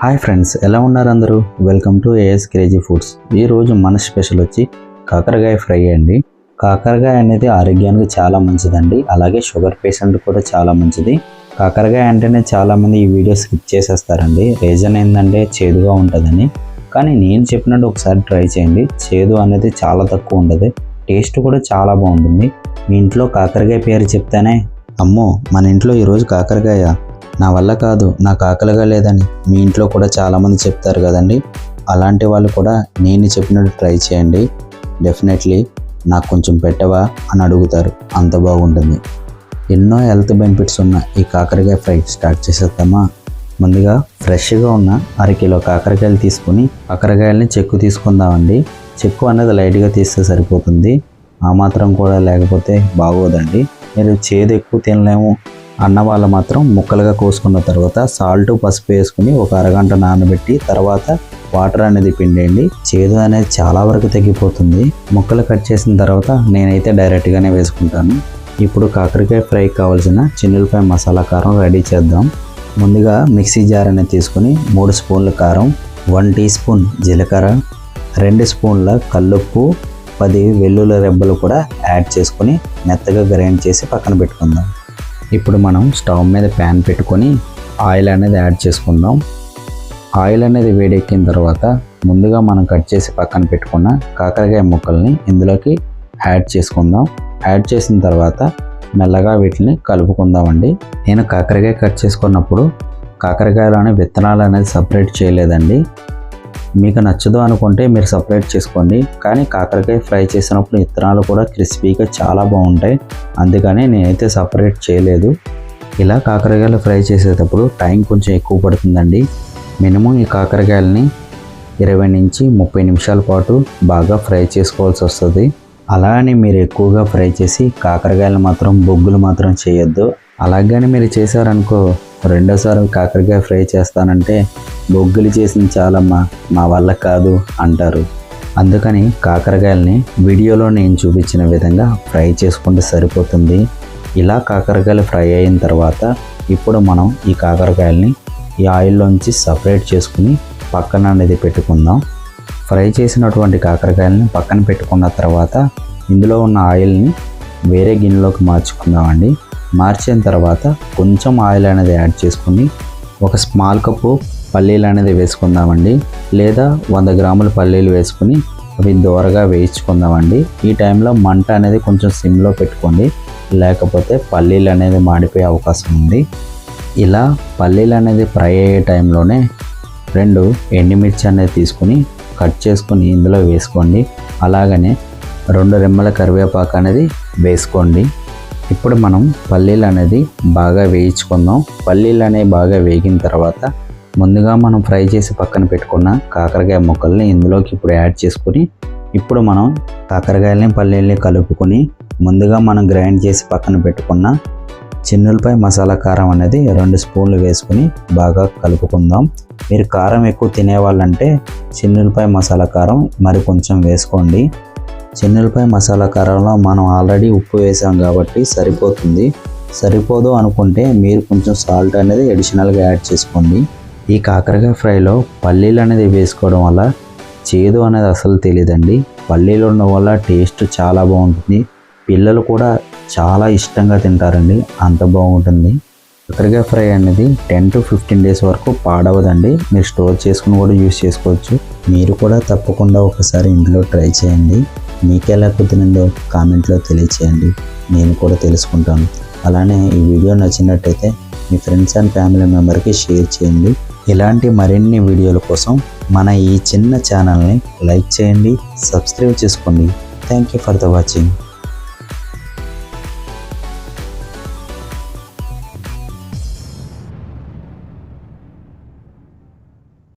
Hi friends ఎలా ఉన్నారు అందరూ? Welcome to AS crazy foods ఈరోజు మన స్పెషల్ వచ్చి కాకరకాయ ఫ్రై అండి. కాకరకాయ అనేది ఆరోగ్యానికి చాలా మంచిదండి. అలాగే షుగర్ పేషెంట్ కూడా చాలా మంచిది. కాకరకాయ అంటేనే చాలామంది ఈ వీడియో స్కిప్ చేసేస్తారండి. రీజన్ ఏంటంటే చేదుగా ఉంటుందని. కానీ నేను చెప్పినట్టు ఒకసారి ట్రై చేయండి. చేదు అనేది చాలా తక్కువ ఉంటుంది టేస్ట్ కూడా చాలా బాగుంటుంది. మీ ఇంట్లో కాకరకాయ పేరు చెప్తేనే అమ్మో మన ఇంట్లో ఈరోజు కాకరకాయ నా వల్ల కాదు నాకు ఆకలిగా లేదని మీ ఇంట్లో కూడా చాలామంది చెప్తారు కదండి. అలాంటి వాళ్ళు కూడా నేను చెప్పినట్టు ట్రై చేయండి. డెఫినెట్లీ నాకు కొంచెం పెట్టవా అని అడుగుతారు. అంత బాగుంటుంది. ఎన్నో హెల్త్ బెనిఫిట్స్ ఉన్న ఈ కాకరకాయ ఫ్రై స్టార్ట్ చేసేద్దామా? ముందుగా ఫ్రెష్గా ఉన్న అరకిలో కాకరకాయలు తీసుకుని కాకరకాయలని చెక్కు తీసుకుందామండి. చెక్కు అనేది లైట్గా తీస్తే సరిపోతుంది. ఆ మాత్రం కూడా లేకపోతే బాగోదండి. మీరు చేదు ఎక్కువ తినలేము. అన్న వాళ్ళు మాత్రం ముక్కలుగా కోసుకున్న తర్వాత సాల్ట్ పసుపు వేసుకుని ఒక అరగంట నానబెట్టి తర్వాత వాటర్ అనేది పిండేయండి. చేదు అనేది చాలా వరకు తగ్గిపోతుంది. ముక్కలు కట్ చేసిన తర్వాత నేనైతే డైరెక్ట్గానే వేసుకుంటాను. ఇప్పుడు కాకరకాయ ఫ్రై కావాల్సిన చిన్నులపాయ మసాలా కారం రెడీ చేద్దాం. ముందుగా మిక్సీ జార్ అనేది తీసుకుని మూడు స్పూన్ల కారం వన్ టీ స్పూన్ జీలకర్ర రెండు స్పూన్ల కల్లుప్పు పది వెల్లుల్లి రెబ్బలు కూడా యాడ్ చేసుకొని మెత్తగా గ్రైండ్ చేసి పక్కన పెట్టుకుందాం. ఇప్పుడు మనం స్టవ్ మీద ప్యాన్ పెట్టుకొని ఆయిల్ అనేది యాడ్ చేసుకుందాం. ఆయిల్ అనేది వేడెక్కిన తర్వాత ముందుగా మనం కట్ చేసి పక్కన పెట్టుకున్న కాకరకాయ ముక్కల్ని ఇందులోకి యాడ్ చేసుకుందాం. యాడ్ చేసిన తర్వాత మెల్లగా వీటిని కలుపుకుందామండి. నేను కాకరకాయ కట్ చేసుకున్నప్పుడు కాకరకాయలోని విత్తనాలు అనేది సపరేట్ చేయలేదండి. మీకు నచ్చదు అనుకుంటే మీరు సపరేట్ చేసుకోండి. కానీ కాకరకాయ ఫ్రై చేసినప్పుడు విత్తనాలు కూడా క్రిస్పీగా చాలా బాగుంటాయి. అందుకని నేనైతే సపరేట్ చేయలేదు. ఇలా కాకరకాయలు ఫ్రై చేసేటప్పుడు టైం కొంచెం ఎక్కువ పడుతుందండి. మినిమం ఈ కాకరకాయలని ఇరవై నుంచి ముప్పై నిమిషాల పాటు బాగా ఫ్రై చేసుకోవాల్సి వస్తుంది. అలా అని మీరు ఎక్కువగా ఫ్రై చేసి కాకరకాయలు మాత్రం బొగ్గులు మాత్రం చేయొద్దు. అలాగని మీరు చేశారనుకో రెండోసారి కాకరకాయ ఫ్రై చేస్తానంటే బొగ్గులు చేసింది చాలమ్మా మా వల్ల కాదు అంటారు. అందుకని కాకరకాయలని వీడియోలో నేను చూపించిన విధంగా ఫ్రై చేసుకుంటే సరిపోతుంది. ఇలా కాకరకాయలు ఫ్రై అయిన తర్వాత ఇప్పుడు మనం ఈ కాకరకాయలని ఈ ఆయిల్లోంచి సపరేట్ చేసుకుని పక్కన అనేది పెట్టుకుందాం. ఫ్రై చేసినటువంటి కాకరకాయలని పక్కన పెట్టుకున్న తర్వాత ఇందులో ఉన్న ఆయిల్ని వేరే గిన్నెలోకి మార్చుకుందామండి. మార్చిన తర్వాత కొంచెం ఆయిల్ అనేది యాడ్ చేసుకుని ఒక స్మాల్ కప్పు పల్లీలు అనేది వేసుకుందామండి. లేదా వంద గ్రాముల పల్లీలు వేసుకుని అవి దోరగా వేయించుకుందామండి. ఈ టైంలో మంట అనేది కొంచెం సిమ్లో పెట్టుకోండి. లేకపోతే పల్లీలు అనేది మాడిపోయే అవకాశం ఉంది. ఇలా పల్లీలు అనేది ఫ్రై అయ్యే టైంలోనే రెండు ఎండుమిర్చి అనేది తీసుకుని కట్ చేసుకుని ఇందులో వేసుకోండి. అలాగనే రెండు రెమ్మల కరివేపాకు అనేది వేసుకోండి. ఇప్పుడు మనం పల్లీలు అనేది బాగా వేయించుకుందాం. పల్లీలు అనేవి బాగా వేగిన తర్వాత ముందుగా మనం ఫ్రై చేసి పక్కన పెట్టుకున్న కాకరకాయ ముక్కల్ని ఇందులోకి ఇప్పుడు యాడ్ చేసుకుని ఇప్పుడు మనం కాకరకాయలని పల్లీల్ని కలుపుకొని ముందుగా మనం గ్రైండ్ చేసి పక్కన పెట్టుకున్న చిన్నులపై మసాలా కారం అనేది రెండు స్పూన్లు వేసుకుని బాగా కలుపుకుందాం. మీరు కారం ఎక్కువ తినేవాళ్ళంటే చిన్నులపై మసాలా కారం మరి కొంచెం వేసుకోండి. చిన్నులపై మసాలా కారంలో మనం ఆల్రెడీ ఉప్పు వేసాం కాబట్టి సరిపోతుంది. సరిపోదు అనుకుంటే మీరు కొంచెం సాల్ట్ అనేది అడిషనల్గా యాడ్ చేసుకోండి. ఈ కాకరకాయ ఫ్రైలో పల్లీలు అనేది వేసుకోవడం వల్ల చేదు అనేది అసలు తెలియదండి పల్లీలు ఉండడం వల్ల టేస్ట్ చాలా బాగుంటుంది. పిల్లలు కూడా చాలా ఇష్టంగా తింటారండి. అంత బాగుంటుంది. కాకరకాయ ఫ్రై అనేది టెన్ టు ఫిఫ్టీన్ డేస్ వరకు పాడవదండి. మీరు స్టోర్ చేసుకుని కూడా యూస్ చేసుకోవచ్చు. మీరు కూడా తప్పకుండా ఒకసారి ఇంట్లో ట్రై చేయండి. మీకు ఎలా కుదిరిందో కామెంట్లో తెలియచేయండి. నేను కూడా తెలుసుకుంటాను. అలానే ఈ వీడియో నచ్చినట్టయితే మీ ఫ్రెండ్స్ అండ్ ఫ్యామిలీ మెంబర్కి షేర్ చేయండి. ఇలాంటి మరిన్ని వీడియోల కోసం మన ఈ చిన్న ఛానల్ని లైక్ చేయండి సబ్స్క్రైబ్ చేసుకోండి. Thank you for the watching.